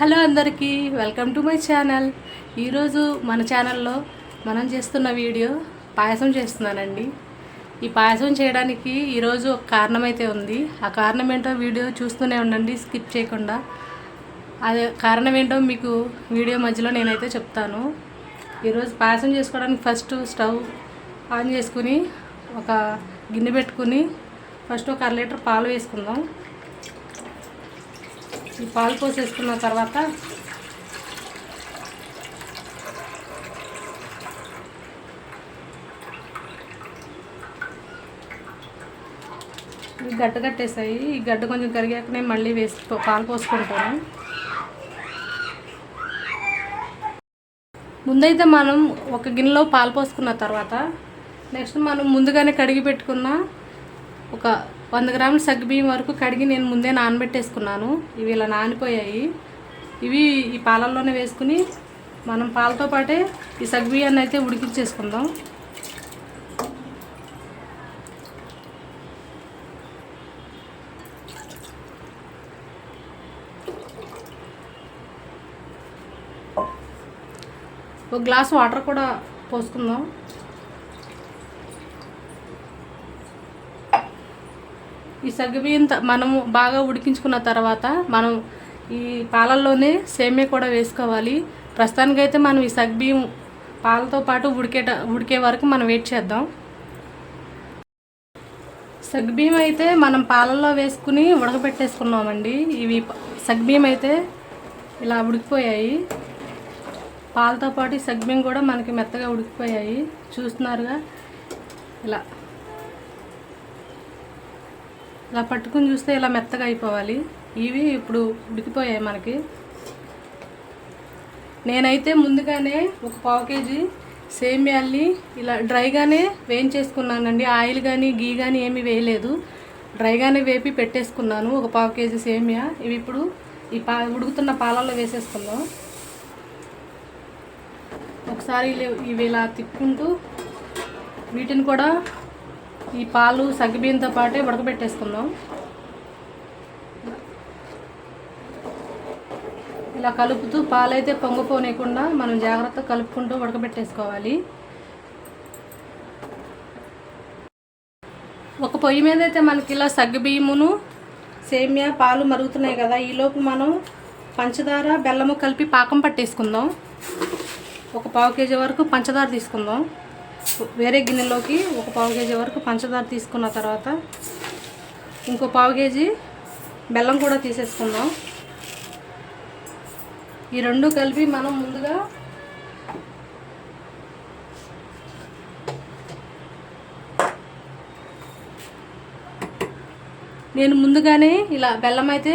Hello అందరికీ welcome to my channel. ఈరోజు మన ఛానల్లో మనం చేస్తున్న వీడియో పాయసం చేస్తున్నానండి. ఈ పాయసం చేయడానికి ఈరోజు ఒక కారణం అయితే ఉంది. ఆ కారణం ఏంటో వీడియో చూస్తూనే ఉండండి స్కిప్ చేయకుండా. అది కారణం ఏంటో మీకు వీడియో మధ్యలో నేనైతే చెప్తాను. ఈరోజు పాయసం చేసుకోవడానికి ఫస్ట్ స్టవ్ ఆన్ చేసుకుని ఒక గిన్నె పెట్టుకుని ఫస్ట్ ఒక అర లీటర్ పాలు వేసుకుందాం. ఈ పాలు పోసేసుకున్న తర్వాత ఈ గడ్డ కట్టేసాయి ఈ గడ్డ కొంచెం కరిగాక నేను మళ్ళీ వేసి పాలు పోసుకుంటాను. ముందైతే మనం ఒక గిన్నెలో పాలు పోసుకున్న తర్వాత నెక్స్ట్ మనం ముందుగానే కడిగి పెట్టుకున్న ఒక వంద గ్రాముల సగ్గుబియ్యం వరకు కడిగి నేను ముందే నానబెట్టేసుకున్నాను. ఇవి ఇలా నానిపోయాయి. ఇవి ఈ పాలల్లోనే వేసుకుని మనం పాలతో పాటే ఈ సగ్గుబియ్యాన్ని అయితే ఉడికించేసుకుందాం. ఒక గ్లాస్ వాటర్ కూడా పోసుకుందాం. ఈ సగ్గుబియ్యం మనము బాగా ఉడికించుకున్న తర్వాత మనం ఈ పాలల్లోనే సేమే కూడా వేసుకోవాలి. ప్రస్తుతానికైతే మనం ఈ సగ్గుబియ్యం పాలతో పాటు ఉడికేట ఉడికే వరకు మనం వెయిట్ చేద్దాం. సగ్గుబియ్యం అయితే మనం పాలల్లో వేసుకుని ఉడకబెట్టేసుకున్నామండి. ఇవి ప- సగ్గుబియ్యం అయితే ఇలా ఉడికిపోయాయి. పాలతో పాటు ఈ సగ్గుబియ్యం కూడా మనకి మెత్తగా ఉడికిపోయాయి. చూస్తున్నారుగా? ఇలా. ఇలా పట్టుకుని చూస్తే ఇలా మెత్తగా అయిపోవాలి. ఇవి ఇప్పుడు ఉడికిపోయాయి మనకి. నేనైతే ముందుగానే ఒక పావు కేజీ సేమియాల్ని ఇలా డ్రైగానే వేయించేసుకున్నానండి. ఆయిల్ కానీ గీ కానీ ఏమీ వేయలేదు. డ్రైగానే వేపి పెట్టేసుకున్నాను ఒక పావు కేజీ సేమియా. ఇవి ఇప్పుడు ఈ పా ఉడుకుతున్న పాలల్లో వేసేసుకుందాం. ఒకసారి ఇవి ఇలా తిప్పుకుంటూ వీటిని కూడా ఈ పాలు సగ్గుబియ్యంతో పాటే ఉడకబెట్టేసుకుందాం. ఇలా కలుపుతూ పాలైతే పొంగిపోనియకుండా మనం జాగ్రత్తగా కలుపుకుంటూ ఉడకబెట్టేసుకోవాలి. ఒక పొయ్యి మీద అయితే మనకి ఇలా సగ్గుబియ్యమును సేమియా పాలు మరుగుతున్నాయి కదా ఈలోపు మనం పంచదార బెల్లము కలిపి పాకం పట్టేసుకుందాం. ఒక పావు కేజీ వరకు పంచదార తీసుకుందాం. వేరే గిన్నెలోకి ఒక పావు కేజీ వరకు పంచదార తీసుకున్న తర్వాత ఇంకో పావు కేజీ బెల్లం కూడా తీసేసుకుందాం. ఈ రెండు కలిపి మనం ముందుగా నేను ముందుగానే ఇలా బెల్లం అయితే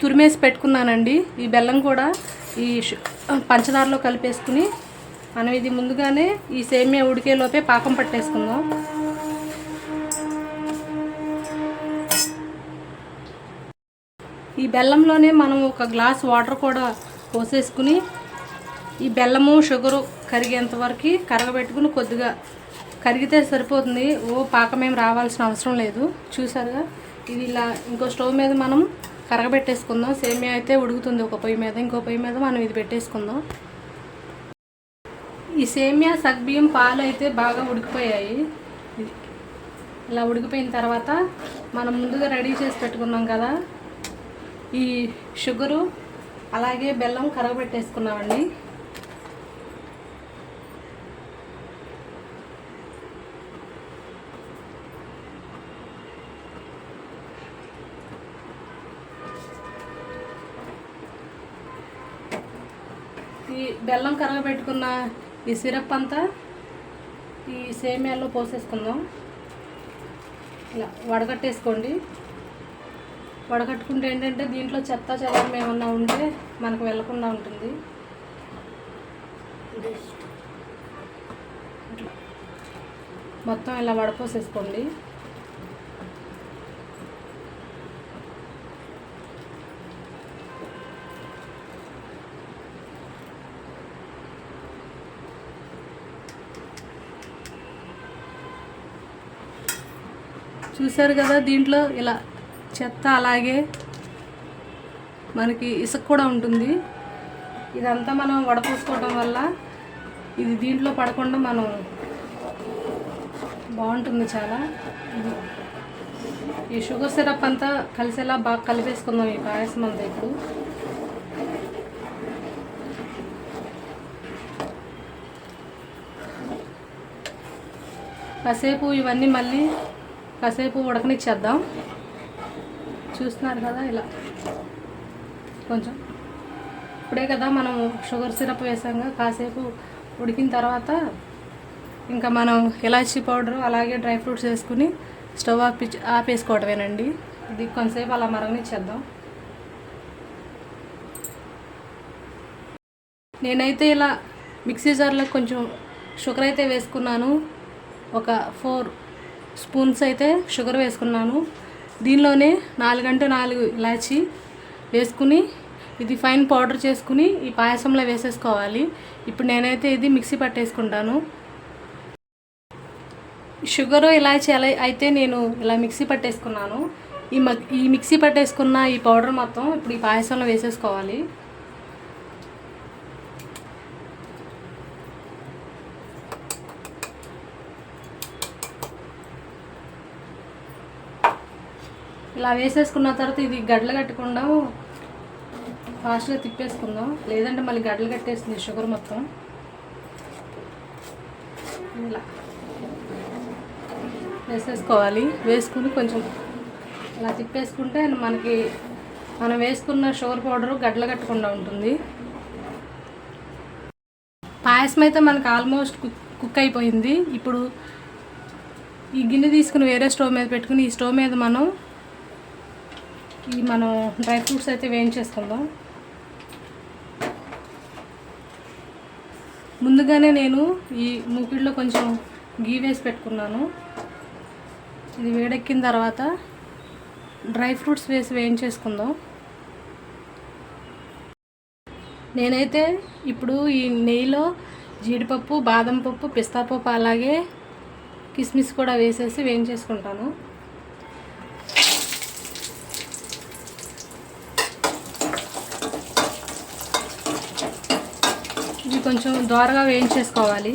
తురిమేసి పెట్టుకున్నానండి. ఈ బెల్లం కూడా ఈ పంచదారలో కలిపేసుకుని మనం ఇది ముందుగానే ఈ సేమియా ఉడికేలోపే పాకం పట్టేసుకుందాం. ఈ బెల్లంలోనే మనం ఒక గ్లాస్ వాటర్ కూడా పోసేసుకుని ఈ బెల్లము షుగరు కరిగేంత వరకు కరగబెట్టుకుని కొద్దిగా కరిగితే సరిపోతుంది. ఓ పాకమేం రావాల్సిన అవసరం లేదు. చూసారుగా? ఇది ఇలా ఇంకో స్టవ్ మీద మనం కరగబెట్టేసుకుందాం. సేమియా అయితే ఉడుకుతుంది ఒక పొయ్యి మీద. ఇంకో పొయ్యి మీద మనం ఇది పెట్టేసుకుందాం. ఈ సేమియా సగ్బియ్యం పాలు అయితే బాగా ఉడికిపోయాయి. ఇలా ఉడికిపోయిన తర్వాత మనం ముందుగా రెడీ చేసి పెట్టుకున్నాం కదా ఈ షుగరు అలాగే బెల్లం కరగబెట్టేసుకున్నామండి. ఈ బెల్లం కరగబెట్టుకున్న ఈ సిరప్ అంతా ఈ సేమియాలో పోసేసుకుందాం. ఇలా వడగట్టేసుకోండి. వడగట్టుకుంటే ఏంటంటే దీంట్లో చెత్త చెదారం ఏమన్నా ఉంటే మనకు వెళ్ళకుండా ఉంటుంది. మొత్తం ఇలా వడపోసేసుకోండి. చూసారు కదా దీంట్లో ఇలా చెత్త అలాగే మనకి ఇసుక కూడా ఉంటుంది. ఇదంతా మనం వడపోసుకోవడం వల్ల ఇది దీంట్లో పడకుండా మనం బాగుంటుంది చాలా. ఈ షుగర్ సిరప్ అంతా కలిసేలా బాగా కలిపేసుకుందాం ఈ పాయసం అంతా ఇప్పుడు. కాసేపు ఇవన్నీ మళ్ళీ కాసేపు ఉడకనిచ్చేద్దాం. చూస్తున్నారు కదా ఇలా. కొంచెం. ఇప్పుడే కదా మనం షుగర్ సిరప్ వేసాము కాసేపు ఉడికిన తర్వాత ఇంకా మనం ఇలాచీ పౌడర్ అలాగే డ్రై ఫ్రూట్స్ వేసుకుని స్టవ్ ఆపి ఆపేసుకోవటమేనండి. ఇది కొంతసేపు అలా మరగనిచ్చేద్దాం. నేనైతే ఇలా మిక్సీ జార్లో కొంచెం షుగర్ అయితే వేసుకున్నాను. ఒక ఫోర్ స్పూన్స్ అయితే షుగర్ వేసుకున్నాను. దీనిలోనే నాలుగంటే నాలుగు ఇలాచి వేసుకుని ఇది ఫైన్ పౌడర్ చేసుకుని ఈ పాయసంలో వేసేసుకోవాలి. ఇప్పుడు నేనైతే ఇది మిక్సీ పట్టేసుకుంటాను. షుగరు ఇలాచి ఎలా అయితే నేను ఇలా మిక్సీ పట్టేసుకున్నాను. ఈ ఈ మిక్సీ పట్టేసుకున్న ఈ పౌడర్ మొత్తం ఇప్పుడు ఈ పాయసంలో వేసేసుకోవాలి. ఇలా వేసేసుకున్న తర్వాత ఇది గడ్డలు కట్టకుండా ఫాస్ట్గా తిప్పేసుకుందాం. లేదంటే మళ్ళీ గడ్డలు కట్టేస్తుంది షుగర్ మొత్తం. ఇలా వేసేసుకోవాలి. వేసుకుని కొంచెం ఇలా తిప్పేసుకుంటే మనకి మనం వేసుకున్న షుగర్ పౌడర్ గడ్డలు కట్టకుండా ఉంటుంది. పాయసం అయితే మనకు ఆల్మోస్ట్ కుక్ కుక్ అయిపోయింది. ఇప్పుడు ఈ గిన్నె తీసుకుని వేరే స్టవ్ మీద పెట్టుకుని ఈ స్టవ్ మీద మనం ఈ మనం డ్రై ఫ్రూట్స్ అయితే వేయించేసుకుందాం. ముందుగానే నేను ఈ మూకిడిలో కొంచెం గీ వేసి పెట్టుకున్నాను. ఇది వేడెక్కిన తర్వాత డ్రై ఫ్రూట్స్ వేసి వేయించేసుకుందాం. నేనైతే ఇప్పుడు ఈ నెయ్యిలో జీడిపప్పు బాదం పప్పు పిస్తా పప్పు అలాగే కిస్మిస్ కూడా వేసేసి వేయించేసుకుంటాను. కొంచెం దోరగా వేయించేసుకోవాలి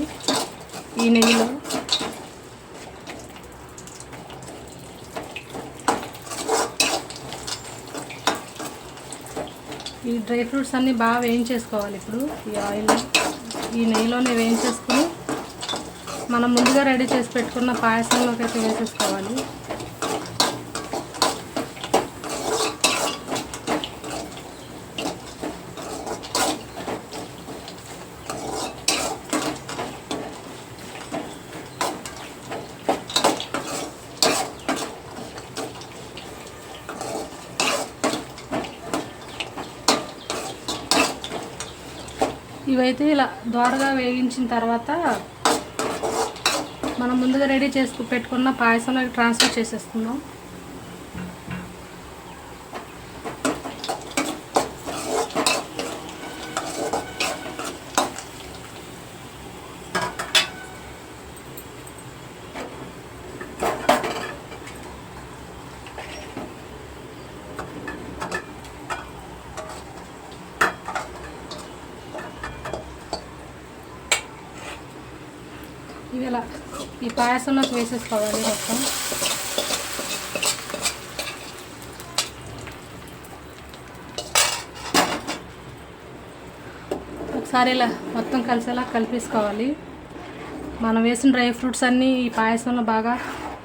ఈ నెయ్యిలో. ఈ డ్రై ఫ్రూట్స్ అన్నీ బాగా వేయించేసుకోవాలి ఇప్పుడు ఈ ఆయిల్. ఈ నెయ్యిలోనే వేయించేసుకుని మనం ముందుగా రెడీ చేసి పెట్టుకున్న పాయసంలోకి అయితే వేసేసుకోవాలి. ఇవైతే ఇలా దోరగా వేగించిన తర్వాత మనం ముందుగా రెడీ చేసుకు పెట్టుకున్న పాయసంలోకి ట్రాన్స్ఫర్ చేసేస్తున్నాం ఇలా ఈ పాయసంలోకి వేసేసుకోవాలి మొత్తం. ఒకసారి ఇలా మొత్తం కలిసేలా కలిపేసుకోవాలి. మనం వేసిన డ్రై ఫ్రూట్స్ అన్నీ ఈ పాయసంలో బాగా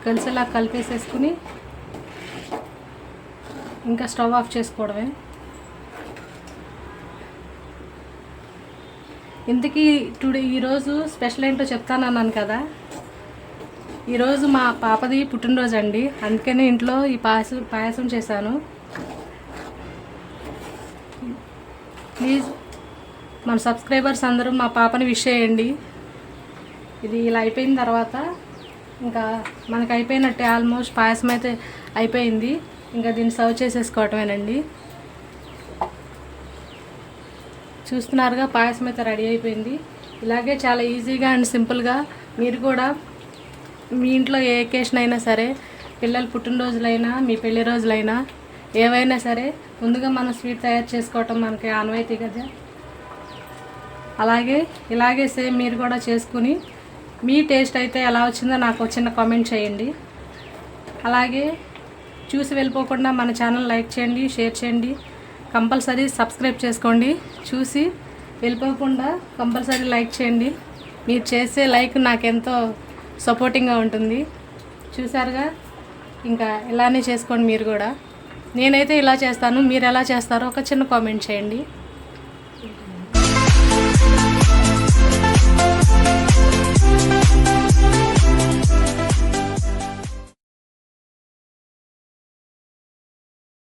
కలిసేలా కలిపేసేసుకుని ఇంకా స్టవ్ ఆఫ్ చేసుకోవడమే. ఇంతకీ టుడే ఈరోజు స్పెషల్ ఏంటో చెప్తానన్నాను కదా. ఈరోజు మా పాపది పుట్టినరోజు అండి. అందుకని ఇంట్లో ఈ పాయసం పాయసం చేశాను. ప్లీజ్ మన సబ్స్క్రైబర్స్ అందరూ మా పాపని విష్ చేయండి. ఇది ఇలా అయిపోయిన తర్వాత ఇంకా మనకు అయిపోయినట్టే ఆల్మోస్ట్ పాయసం అయితే అయిపోయింది. ఇంకా దీన్ని సర్వ్ చేసేసుకోవటమేనండి. చూస్తున్నారుగా పాయసం అయితే రెడీ అయిపోయింది. ఇలాగే చాలా ఈజీగా అండ్ సింపుల్గా మీరు కూడా మీ ఇంట్లో ఏ ఎకేషన్ అయినా సరే పిల్లల పుట్టినరోజులైనా మీ పెళ్ళి రోజులైనా ఏవైనా సరే ముందుగా మనం స్వీట్ తయారు చేసుకోవటం మనకి ఆనవాయితీ కదా. అలాగే ఇలాగే సేమ్ మీరు కూడా చేసుకుని మీ టేస్ట్ అయితే ఎలా వచ్చిందో నాకు చిన్న కామెంట్ చేయండి. అలాగే చూసి వెళ్ళిపోకుండా మన ఛానల్ లైక్ చేయండి షేర్ చేయండి. కంపల్సరీ సబ్స్క్రైబ్ చేసుకోండి. చూసి వెళ్ళిపోకుండా కంపల్సరీ లైక్ చేయండి. మీరు చేసే లైక్ నాకెంతో సపోర్టింగ్గా ఉంటుంది. చూసారుగా? ఇంకా ఇలానే చేసుకోండి మీరు కూడా. నేనైతే ఇలా చేస్తాను. మీరు ఎలా చేస్తారో ఒక చిన్న కామెంట్ చేయండి.